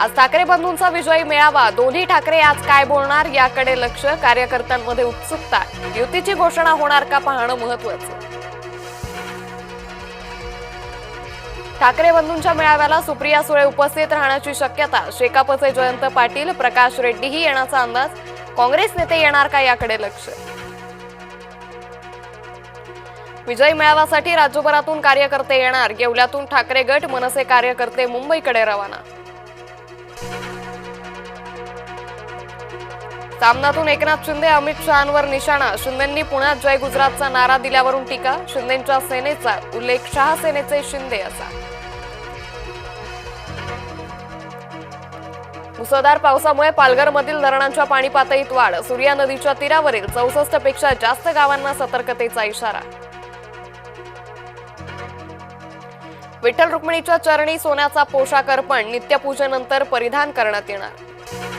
आज ठाकरे बंधूंचा विजयी मेळावा. दोन्ही ठाकरे आज काय बोलणार याकडे लक्ष. कार्यकर्त्यांमध्ये उत्सुकता. युतीची घोषणा होणार का पाहणं महत्वाचं ठाकरे बंधूंच्या मेळाव्याला सुप्रिया सुळे उपस्थित राहण्याची शक्यता. शेकापचे जयंत पाटील प्रकाश रेड्डीही येण्याचा अंदाज. काँग्रेस नेते येणार का याकडे लक्ष. विजय मेळाव्यासाठी राज्यभरातून कार्यकर्ते येणार. येवल्यातून ठाकरे गट मनसे कार्यकर्ते मुंबईकडे रवाना. सामनातून एकनाथ शिंदे अमित शहांवर निशाणा. शिंदेंनी पुण्यात जय गुजरातचा नारा दिल्यावरून टीका. शिंदेंच्या सेनेचा उल्लेख शहा सेनेचे शिंदे असा. मुसळधार पावसामुळे पालघरमधील धरणांच्या पाणी पातळीत वाढ. सूर्या नदीच्या तीरावरील चौसष्टपेक्षा जास्त गावांना सतर्कतेचा इशारा. विठ्ठल रुक्मिणीच्या चरणी सोन्याचा पोशाख अर्पण नित्यपूजेनंतर परिधान करण्यात येणार.